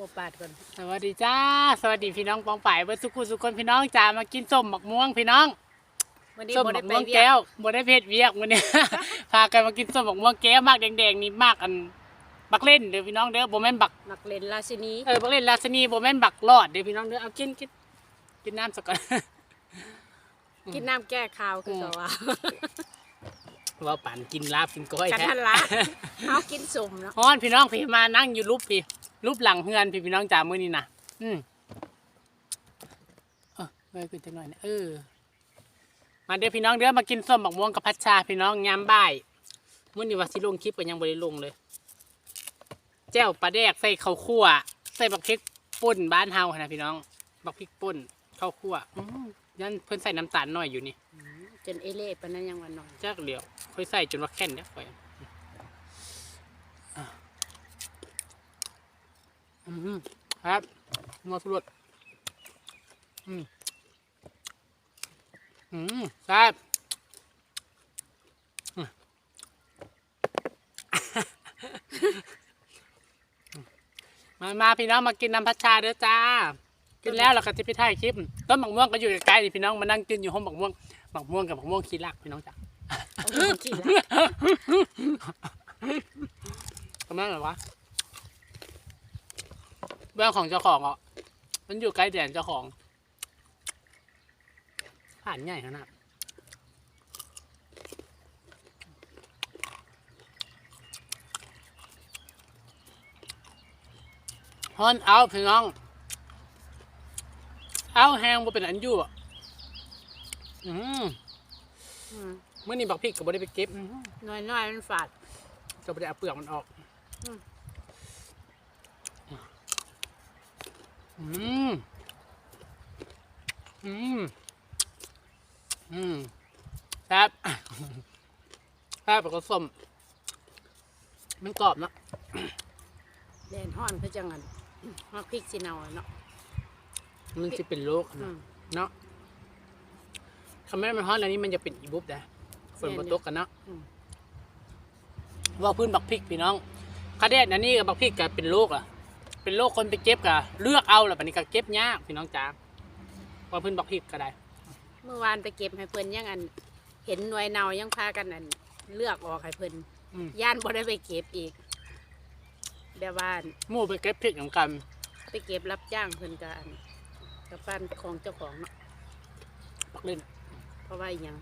บ่ปาดก่อนสวัสดีจ้า สวัสดีพี่น้องปองป่ายเบิดสุขุสุคนพี่น้องจ้ามากินส้มหมักม่วงพี่น้องวันนี้ส้มบ่หมัได้กไปม่วงเวียแก้กวบ่ได้เพชรเวียกมื้อนี้ พากันมากินส้มหมักม่วงแก้วมากแดงๆนี่มากอันบักเล่นเด้อพี่น้องเด้อบ่แม่นบักนักเล่นราชินีเออบักเล่นราชนีบ่แม่นบักรอดเด้อพี่น้องเด้อเอากินกินกินน้ำสักก่อน กินน้ำแก้คาวคืออืมก็ว่า ว่าปั่นกินลาบกินก้อยกันแท้ทันละเอากินสมเนาะฮ้อนพี่น้องพี่มานั่งอยู่รูปพี่รูปหลังเฮือนพี่พี่น้องจ๋ามื้อนี้นะอืมเออเอ้ยขึ้นจังหน่อยนะเออ มาเด้อพี่น้องเด้อมากินส้มบักม่วงกับพัชชาพี่น้องยามบ่ายมื้อนี้ว่าสิลงคลิปก็ยังบ่ได้ลงเลย แจ้วปลาแดกใส่ข้าวคั่ว ใส่บักพริกป่นบ้านเฮาหั่นนะพี่น้องบักพริกป่นข้าวคั่วอื้อยันเพิ่นใส่น้ำตาลหน่อยอยู่นี่ จนเอเล่ปานนั้นยังวันนอนจักเหลียวค่อยใส่จนว่าแค่นเด้อค่อยอะอืมครับมาสุดอืมอืมแซ่บมามาพี่น้องมากินน้ำพัชชาเด้อจ้า กินแล้วเราก็จะไปถ่ายคลิป ต้นหมักม่วงก็อยู่ใกล้ๆนี่พี่น้องมานั่งกินอยู่ห้องหมักม่วง หมักม่วงกับหมักม่วงขี้รักพี่น้องจ้าเอาเงินกินละทำไมเหรอวะเรื่องของเจ้าของอะมันอยู่ใกล้แดนเจ้าของ ผ่านใหญ่ขนาดฮอนเอาพี่น้อง เอาแห้งบ่เป็นอันอยู่อะอืมอืม เมื่อนี้บักพริกก็บ่ได้ไปเก็บอื้อหือน้อยๆมันฝาดจะไปเอาเปลือกมันออกอืมอืมอืมอืมแซ่บแซ่บแล้วก็ส้มมันกรอบเนอะแดนฮ้อนคือจังอันมาพริกสิเนาเนาะมันจะเป็นโรคอืนะมเนาะ คำแม่มันฮ้อนแล้วนี่มันจะเป็นอีบุบได้ฝนแม่บนนอยู่ตกกันเนาะอืม ว่าพื้นบักพริกพี่น้องคาเดดอันนี้กับบักพริกก็เป็นโรคอะ เป็นโรคคนไปเก็บก็เลือกเอาแหละบัดนี้ก็เก็บยากพี่น้องจ๋าว่าพื้นบักพริกก็ได้ เมื่อวานไปเก็บให้เพิ่นยังอัน เห็นหน่วยเนายังพากันอัน เลือกออกให้เพิ่นอืม ย่านบ่ได้ไปเก็บอีกเดี๋ยวบ้านหมู่ไปเก็บพริกเหมือนกัน ไปเก็บรับจ้างเพิ่นก็อันกับบ้านของเจ้าของเนาะบักเล่น เพราะว่าอหยัง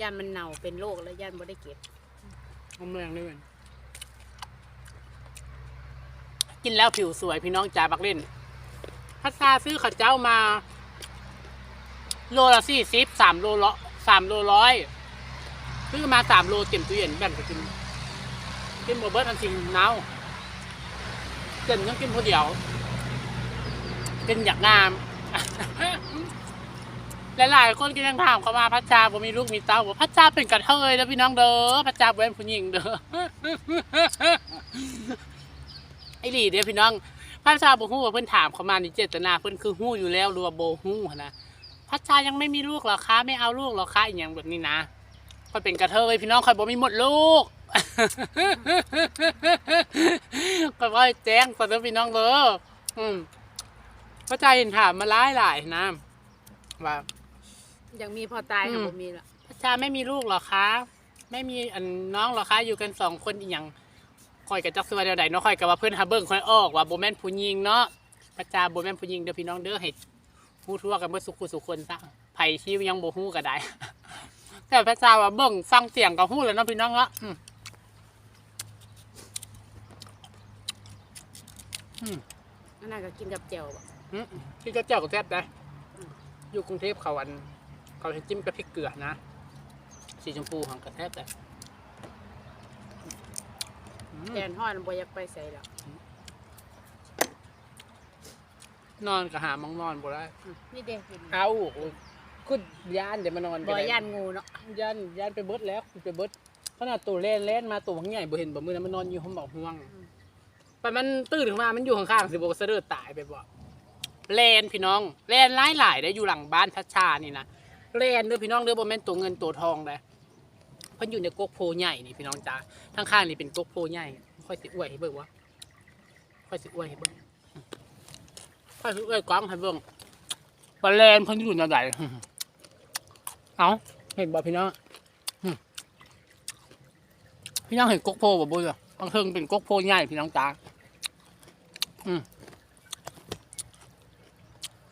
ย่านมันเน่าเป็นโรคแล้วย่านบ่ได้เก็บน้ำแรงด้วยกินแล้วผิวสวยพี่น้องจ๋าบักเล่น พัชชาซื้อข้าวเจ้ามา โลละสี่สิบสามโลละสามโลร้อยซื้อมาสามโลเต็มตู้เย็นแบ่งกันกินกินโมเบิร์ตอันจริงเน่าเกินยังกินคนเดียวกินอยากงาม หลายๆคนก็ยังถามเข้ามาพัชชาผมมีลูกมีเต้าบอกพัชชาเป็นกระเทยแล้วพี่น้องเด้อพัชชาเป็นผู้หญิงเด้อไอ้หลีเด้อพี่น้องพัชชาบ่ฮู้ว่าเพิ่นถามเข้ามานี่เจตนาเพิ่นคือฮู้อยู่แล้วหรือว่าบ่ฮู้นะพัชชายังไม่มีลูกหรอคะไม่เอาลูกหรอคะอีหยังแบบนี้นะค่อยเป็นกระเทยพี่น้องค่อยบ่มีหมดลูกก็ว่าแจ้งก่อนเด้อพี่น้องเด้ออืมพัชชาเห็นถามมาหลายหลายนะว่า ยังมีพอตายก็อืมบ่มีละพัชชาไม่มีลูกเหรอคะ ไม่มีอันน้องเหรอคะ อยู่กันสองคนอีหยังคอยกับจักสวัสดีใดเนาะคอยกับว่าเพื่อนหาเบิ้งคอยออกว่าโบแมนผู้หญิงเนาะพัชชาโบแมนผู้หญิงเด้อพี่น้องเด้อให้ผู้ทั่วกันเมื่อสุขุสุคนซะไผ่ชีวยังโบฮู้ก็ได้ แต่พัชชาว่าเบิ้งฟังเสียงกับฮู้แล้วเนาะพี่น้องเนาะอืมอืมอันนั้นก็กินกับแจ่วบ่ อืมพี่ก็เจ้าก็แซ่บได้อยู่กรุงเทพเขาอัน เขาให้จิ้มกับพริกเกลือนะ สีชมพูของกระแทบแต่อืมแดนฮ้อนบ่อยากไปใส่แล้วนอนก็หามองนอนบ่ได้อืมนี่เด้เห็นเอาขึ้นย่านเดี๋ยวมานอนบ่ได้ย่านงูเนาะย่านย่านไปเบิดแล้วไปเบิดขนาดตัวเล่นเล่นมาตัวใหญ่บ่เห็นบ่มือนั้นมันนอนอยู่ห้องบอกห่วงแต่มันตื่นขึ้นมา มันอยู่ข้างๆสิบ่เสด็จตายไปบ่แลนพี่น้องแลนหลายหลายๆได้อยู่หลังบ้านพัชชานี่นะ แลนเด้อพี่น้องเด้อบ่แม่นตัวเงินตัวทองได้เพิ่นอยู่ในกกโพใหญ่นี่พี่น้องจ้าข้างๆนี่เป็นกกโพใหญ่ ค่อยสิอวยให้เบิ่งว่ค่อยสิอวยให้เบิ่งไปซื้อเอ้ยกว้างให้เบิ่งปลาแลนเพิ่นอยู่แนวใดเอาเห็นบ่พี่น้องพี่น้องเห็นกกโพบ่บ่จ้ะบางเทิงเป็นกกโพใหญ่พี่น้องจ๋าอืม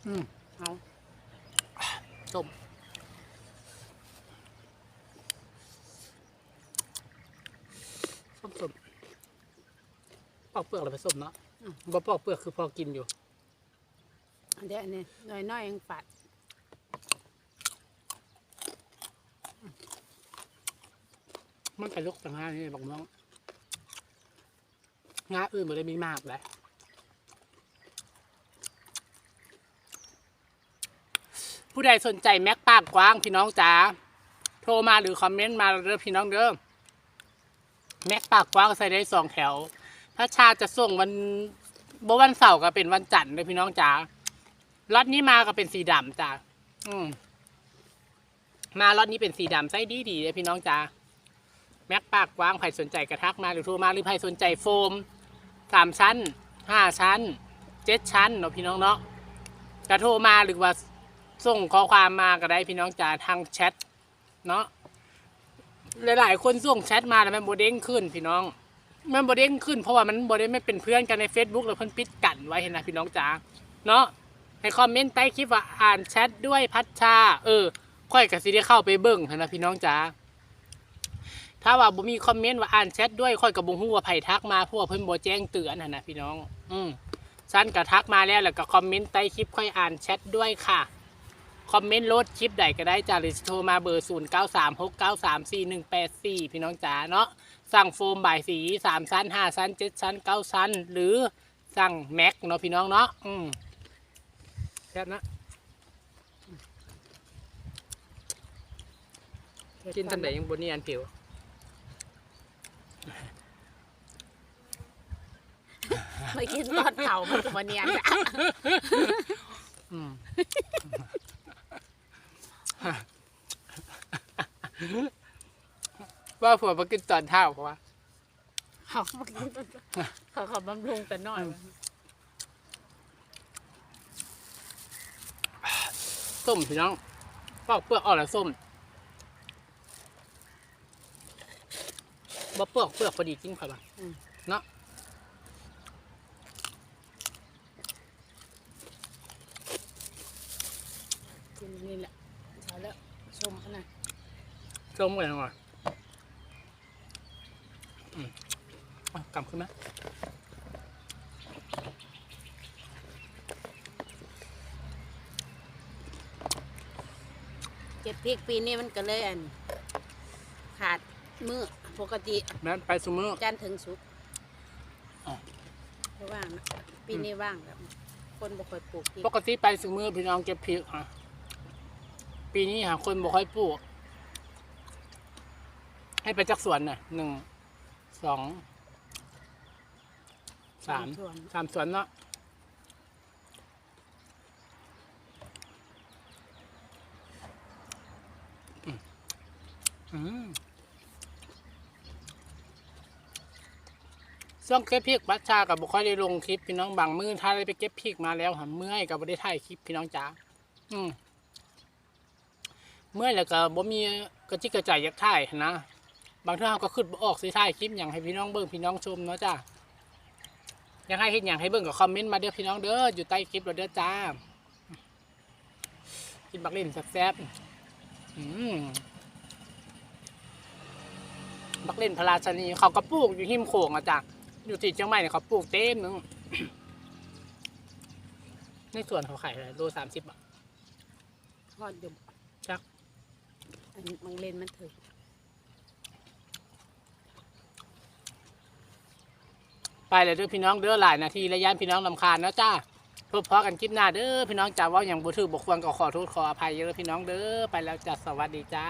อืมเอาส้ม ส้มส้มปอกเปลือกเลยไปส้มเนาะอืมบ่ปอกเปลือกคือพอกินอยู่เดี๋ยวอันนี้น้อยน้อยๆยังปัดมันกระลุกต่างหากนี่บอกน้องงาอื่นบ่ได้มีมากเลยผู้ใดสนใจแม็กปากกว้างพี่น้องจ๋าโทรมาหรือคอมเมนต์มาเด้อพี่น้องเด้อ แม็กปากกว้างใส่ได้สองแถว พระชาจะส่งวันบ่วันเสาร์ก็เป็นวันจันทร์เลยพี่น้องจ๋าล็อตนี้มาก็เป็นสีดำจ้าอืมมาล็อตนี้เป็นสีดำไส้ดีดีเลยพี่น้องจ๋าแม็กปากกว้างใครสนใจกระทักมาหรือโทรมาหรือใครสนใจโฟมสามชั้นห้าชั้นเจ็ดชั้นเนาะพี่น้องเนาะจะโทรมาหรือว่าส่งข้อความมาก็ได้พี่น้องจ๋าทางแชทเนาะ หลาย ๆ คนส่งแชทมาแล้วมันโบเด้งขึ้นพี่น้อง มันโบเด้งขึ้นเพราะว่ามันโบได้งไม่เป็นเพื่อนกันใน Facebook แล้วเพิ่นปิดกันไว้เห็นนะพี่น้องจ๋าเนาะให้คอมเมนต์ใต้คลิปว่าอ่านแชทด้วยพัชชา เออ ค่อยกับสิได้เข้าไปเบิ่งเหั้นนะพี่น้องจ๋าถ้าว่าบ่มีคอมเมนต์ว่าอ่านแชทด้วยค่อยกับบ่ฮู้ว่าไผ่ทักมาเพราะว่าเพิ่นบ่แจ้งเตือนหั่นนะพี่น้อง อืมฉันก็ทักมาแล้วแล้วก็คอมเมนต์ใต้คลิปค่อยอ่านแชทด้วยค่ะ คอมเมนต์โลดคลิปใดก็ได้จ้าหรือโทรมาเบอร์ 0 9 3 6 9 3 4 1 8 4 พี่น้องจ๋าเนาะสั่งโฟมบ่ายสี3ชั้น5ชั้น7ชั้น9ชั้น หรือสั่งแม็กเนาะพี่น้องเนาะอืมแค่นะกินทันใดยังบ่เนียนผิวไม่กินตอนเผามันก็มาเนียนจ้ะ อืม ว่าผัวมากินตอนเท่าเพราะว่าเขามากินตอนเขาเขาบำรุงแต่น้อยส้มพี่น้องปอกเปลือกออกแล้วส้มบ่เปลือกเปลือกพอดีกินค่อยบ้างเนาะ กินนี่แหละเช้าแล้วชมเขาหน่อย ส้มกันหน่อยอืมอะกำขึ้นไหมเก็บพริกปีนี้มันก็เลยอัน ขาดมือปกติแม่นไปซูเมอร์จันทร์ถึงสุกร์อ๋อ เพราะว่างนะปีนี้ว่างแล้วคนบ่ค่อยปลูกพริกปกติไปซูเมอร์พี่น้องเก็บพริกอะปีนี้หาคนบ่ค่อยปลูก ให้ไปจักสวนน่ะหนึ่งสองสามส่วน สามสวนเนาะอืมอืมช่วงเก็บพริกบัชชากับบุคอยได้ลงคลิปพี่น้องบางมือถ้าได้ไปเก็บพริกมาแล้วหาเมื่อยกับบ่ได้ถ่ายคลิปพี่น้องจ๋าอืม เมื่อยแล้วก็บ่มีกระจิกกระใจอยากถ่ายนะ บางเทื่อเราก็ขึ้นบ่ออกสิถ่ายคลิปอย่างให้พี่น้องเบิ่งพี่น้องชมเนาะจ้าอยากให้เห็นอย่างให้เบิ่งก็คอมเมนต์มาเด้อพี่น้องเด้ออยู่ใต้คลิปเราเด้อจ้ากินบักเล่นแซ่บๆอืมบักเล่นพระราชนีเขาก็ปลูกอยู่หิมโขงอะจ้ะอยู่ที่เชียงใหม่เนี่ยเขาปลูกเต็มนึงในสวนเขาขายอะไรโลสามสิบบาททอดอยู่จักอันนี้มังเลนมันถึง ไปเลยเด้อพี่น้องเด้อหลายนาทีและย่านพี่น้องลำคาญเนาะจ้าพบพอกันคลิปหน้าเด้อพี่น้องจ้าว่าอย่างบุถือบุควรก็ขอโทษขออภัยเยอะพี่น้องเด้อไปแล้วจ้าสวัสดีจ้า